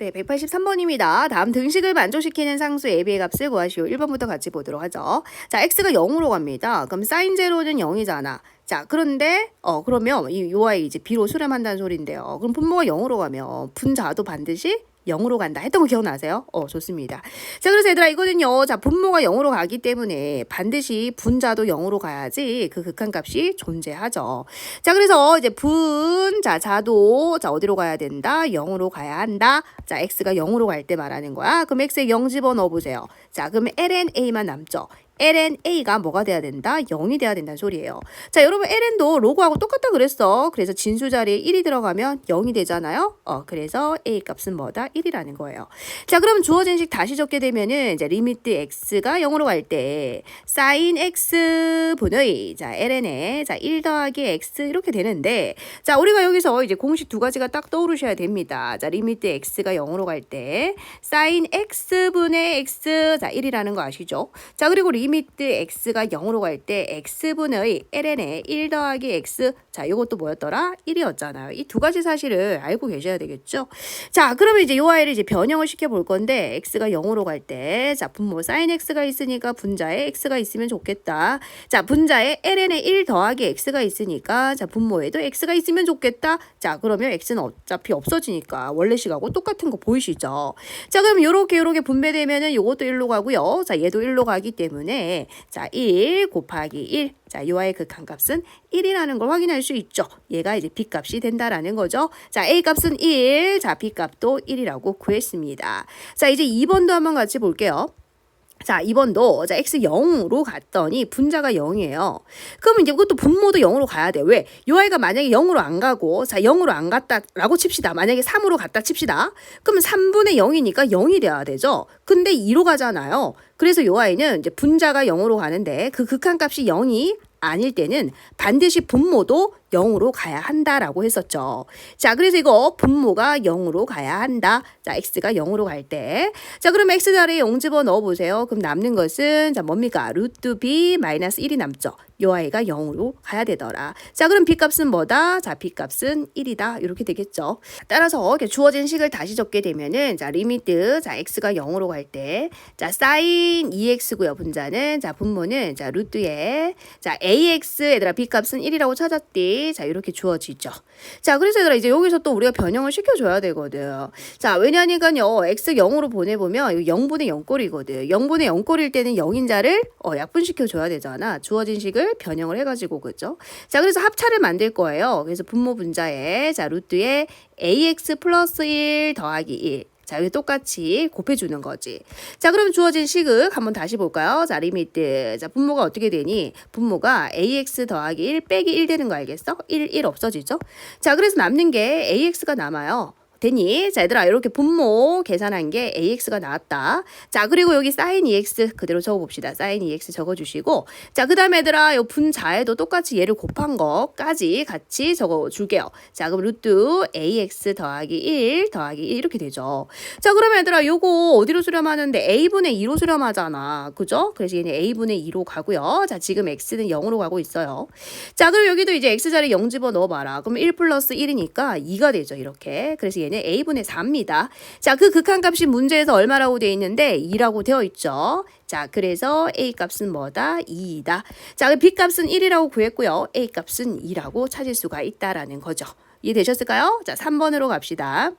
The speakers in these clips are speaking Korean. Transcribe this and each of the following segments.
네, 183번입니다. 다음 등식을 만족시키는 상수 AB의 값을 구하시오. 1번부터 같이 보도록 하죠. 자, x가 0으로 갑니다. 그럼 사인 제로는 0이잖아. 자, 그런데 어 그러면 이 요아이 이제 b로 수렴한다는 소리인데요. 그럼 분모가 0으로 가면 분자도 반드시 0으로 간다 했던 거 기억나세요? 어, 좋습니다. 자, 그래서 얘들아 이거는요. 자, 분모가 0으로 가기 때문에 반드시 분자도 0으로 가야지 그 극한값이 존재하죠. 자, 그래서 이제 분, 자, 자도 자, 어디로 가야 된다? 0으로 가야 한다. 자, x가 0으로 갈 때 말하는 거야. 그럼 x에 0 집어넣어 보세요. 자, 그러면 lnA만 남죠. lnA가 뭐가 돼야 된다? 0이 돼야 된다는 소리예요. 자, 여러분 ln도 로그하고 똑같다 그랬어. 그래서 진수 자리에 1이 들어가면 0이 되잖아요. 어, 그래서 a 값은 뭐다? 1이라는 거예요. 자, 그럼 주어진 식 다시 적게 되면은 이제 리미트 x가 0으로 갈 때 sin x 분의 자, ln에 자, 1 더하기 x 이렇게 되는데 자, 우리가 여기서 이제 공식 두 가지가 딱 떠오르셔야 됩니다. 자, 리미트 x가 0으로 갈 때 sin x 분의 x 자, 1이라는 거 아시죠? 자, 그리고 리미트 x가 0으로 갈 때 x분의 ln에 1 더하기 x 자, 이것도 뭐였더라? 1이었잖아요. 이 두 가지 사실을 알고 계셔야 되겠죠? 자, 그러면 이제 요 아이를 이제 변형을 시켜 볼 건데 x가 0으로 갈 때 자, 분모 sin x가 있으니까 분자에 x가 있으면 좋겠다. 자, 분자에 ln에 1 더하기 x가 있으니까 자, 분모에도 x가 있으면 좋겠다. 자, 그러면 x는 어차피 없어지니까 원래 식하고 똑같은 거 보이시죠? 자, 그럼 요렇게 요렇게 분배되면은 요것도 1로 가고요. 자, 얘도 1로 가기 때문에 자, 1 곱하기 1 자, 요아의 극한값은 1이라는 걸 확인할 수 있죠. 얘가 이제 b값이 된다라는 거죠. 자, a 값은 1, 자, b값도 1이라고 구했습니다. 자, 이제 2번도 한번 같이 볼게요. 자, 2번도 자, x 0으로 갔더니 분자가 0이에요. 그러면 이제 그것도 분모도 0으로 가야 돼. 왜? 요 아이가 만약에 0으로 안 가고 자, 0으로 안 갔다라고 칩시다. 만약에 3으로 갔다 칩시다. 그러면 3분의 0이니까 0이 돼야 되죠. 근데 2로 가잖아요. 그래서 요 아이는 이제 분자가 0으로 가는데 그 극한값이 0이 아닐 때는 반드시 분모도 0으로 가야 한다라고 했었죠. 자, 그래서 이거 분모가 0으로 가야 한다. 자, x가 0으로 갈 때. 자, 그럼 x 자리에 0 집어 넣어 보세요. 그럼 남는 것은 자, 뭡니까? 루트 b 마이너스 1이 남죠. 요 아이가 0으로 가야 되더라. 자, 그럼 b 값은 뭐다? 자, b 값은 1이다. 이렇게 되겠죠. 따라서 주어진 식을 다시 적게 되면은 자, 리미트 자, x가 0으로 갈 때. 자, sin 2x고요. 분자는 자, 분모는 자, 루트에 자, ax 얘들아 b 값은 1이라고 찾았디. 자, 이렇게 주어지죠. 자, 그래서 얘들아 이제 여기서 또 우리가 변형을 시켜줘야 되거든. 자, 왜냐니까요. x 0으로 보내보면 0분의 0꼴이거든. 0분의 0꼴일 때는 0인 자를 어, 약분시켜줘야 되잖아. 주어진 식을 변형을 해가지고, 그죠? 자, 그래서 합차를 만들 거예요. 그래서 분모 분자에, 자, 루트에 ax 플러스 1 더하기 1. 자, 여기 똑같이 곱해주는 거지. 자, 그럼 주어진 식을 한번 다시 볼까요? 자, 리미트. 자, 분모가 어떻게 되니? 분모가 ax 더하기 1 빼기 1 되는 거 알겠어? 1, 1 없어지죠? 자, 그래서 남는 게 ax가 남아요. 되니? 자, 얘들아, 이렇게 분모 계산한 게 AX가 나왔다. 자, 그리고 여기 sin EX 그대로 적어봅시다. sin EX 적어주시고. 자, 그 다음에 얘들아, 요 분자에도 똑같이 얘를 곱한 거까지 같이 적어줄게요. 자, 그럼 루트 AX 더하기 1 더하기 1 이렇게 되죠. 자, 그러면 얘들아, 요거 어디로 수렴하는데 A분의 2로 수렴하잖아. 그죠? 그래서 얘는 A분의 2로 가고요. 자, 지금 X는 0으로 가고 있어요. 자, 그럼 여기도 이제 X자리 0 집어 넣어봐라. 그럼 1 플러스 1이니까 2가 되죠. 이렇게. 그래서 얘는 얘는 a분의 4입니다. 자, 그 극한값이 문제에서 얼마라고 되어 있는데 2라고 되어 있죠. 자, 그래서 a 값은 뭐다? 2이다. 자, 그 b 값은 1이라고 구했고요. a 값은 2라고 찾을 수가 있다라는 거죠. 이해되셨을까요? 자, 3번으로 갑시다.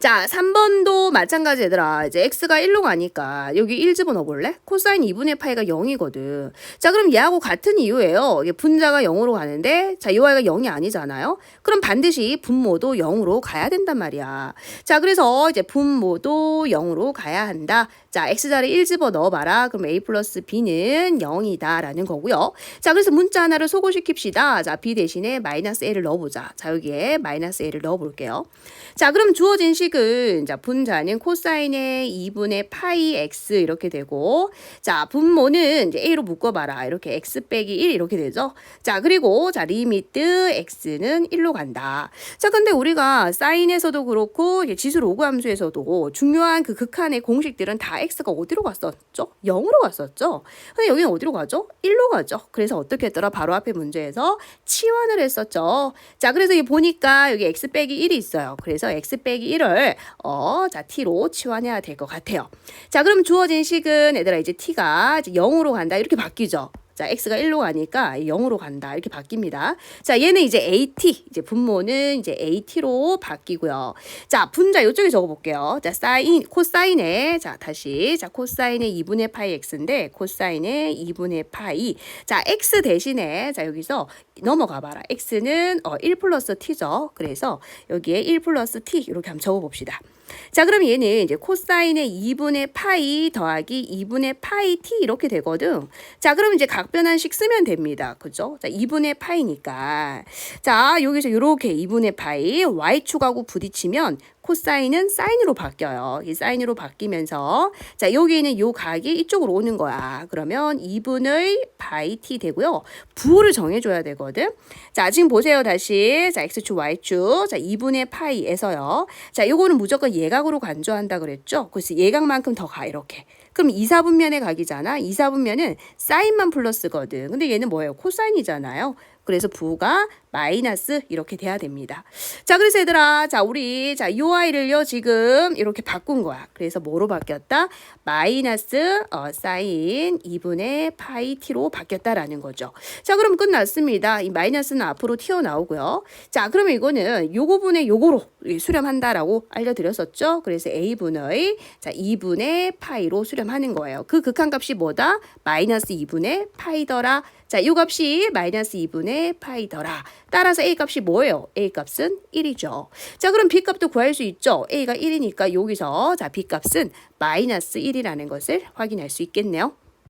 자, 3번도 마찬가지 얘들아. 이제 x가 1로 가니까 여기 1 집어넣어 볼래? 코사인 2분의 파이가 0이거든. 자, 그럼 얘하고 같은 이유예요. 분자가 0으로 가는데 자, 이 아이가 0이 아니잖아요. 그럼 반드시 분모도 0으로 가야 된단 말이야. 자, 그래서 이제 분모도 0으로 가야 한다. 자, x자리 1 집어 넣어 봐라. 그럼 a 플러스 b는 0이다 라는 거고요. 자, 그래서 문자 하나를 소거시킵시다. 자, b 대신에 마이너스 a를 넣어보자. 자, 여기에 마이너스 a를 넣어볼게요. 자, 그럼 주어진 식은 자, 분자는 코사인의 2분의 파이 x 이렇게 되고 자, 분모는 이제 a로 묶어 봐라. 이렇게 x 빼기 1 이렇게 되죠. 자, 그리고 자, 리미트 x는 1로 간다. 자, 근데 우리가 사인에서도 그렇고 지수 로그 함수에서도 중요한 그 극한의 공식들은 다 x가 어디로 갔었죠? 0으로 갔었죠. 근데 여기는 어디로 가죠? 1로 가죠. 그래서 어떻게 했더라? 바로 앞에 문제에서 치환을 했었죠. 자, 그래서 이 보니까 여기 x 빼기 1이 있어요. 그래서 x 빼기 1을 이거를 어, 자, t로 치환해야 될 것 같아요. 자, 그럼 주어진 식은 얘들아 이제 t가 이제 0으로 간다. 이렇게 바뀌죠. 자, x가 1로 가니까 0으로 간다. 이렇게 바뀝니다. 자, 얘는 이제 at, 이제 분모는 이제 at로 바뀌고요. 자, 분자 이쪽에 적어 볼게요. 자, 사인, 코사인에 자, 다시 자, 코사인의 2분의 파이 x인데 코사인의 2분의 파이. 자, x 대신에 자, 여기서 넘어가 봐라. x는 어, 1 플러스 t죠. 그래서 여기에 1 플러스 t 이렇게 한번 적어 봅시다. 자, 그럼 얘는 이제 코사인의 2분의 파이 더하기 2분의 파이 t 이렇게 되거든. 자, 그럼 이제 각 변환식 쓰면 됩니다. 그죠? 자, 2분의 파이니까. 자, 여기서 이렇게 2분의 파이 y축하고 부딪히면 코사인은 사인으로 바뀌어요. 이 사인으로 바뀌면서 자, 여기는 요 각이 이쪽으로 오는 거야. 그러면 2분의 파이 t 되고요. 부호를 정해줘야 되거든. 자, 지금 보세요. 다시. 자, x축, y축. 자, 2분의 파이에서요. 자, 요거는 무조건 예각으로 간주한다 그랬죠? 그래서 예각만큼 더 가, 이렇게. 그럼 2, 4분면의 각이잖아. 2, 4분면은 사인만 플러스거든. 근데 얘는 뭐예요? 코사인이잖아요. 그래서 부가 마이너스 이렇게 돼야 됩니다. 자, 그래서 얘들아, 자, 우리 자, 요 아이를요, 지금 이렇게 바꾼 거야. 그래서 뭐로 바뀌었다? 마이너스 어, 사인 2분의 파이 t로 바뀌었다라는 거죠. 자, 그럼 끝났습니다. 이 마이너스는 앞으로 튀어나오고요. 자, 그러면 이거는 요거분의 요거로 수렴한다라고 알려드렸었죠. 그래서 a분의 자, 2분의 파이로 수렴하는 거예요. 그 극한값이 뭐다? 마이너스 2분의 파이더라. 자, 요 값이 마이너스 2분의 파이더라. 따라서 a 값이 뭐예요? a 값은 1이죠. 자, 그럼 b 값도 구할 수 있죠. a가 1이니까 여기서 자, b 값은 마이너스 1이라는 것을 확인할 수 있겠네요.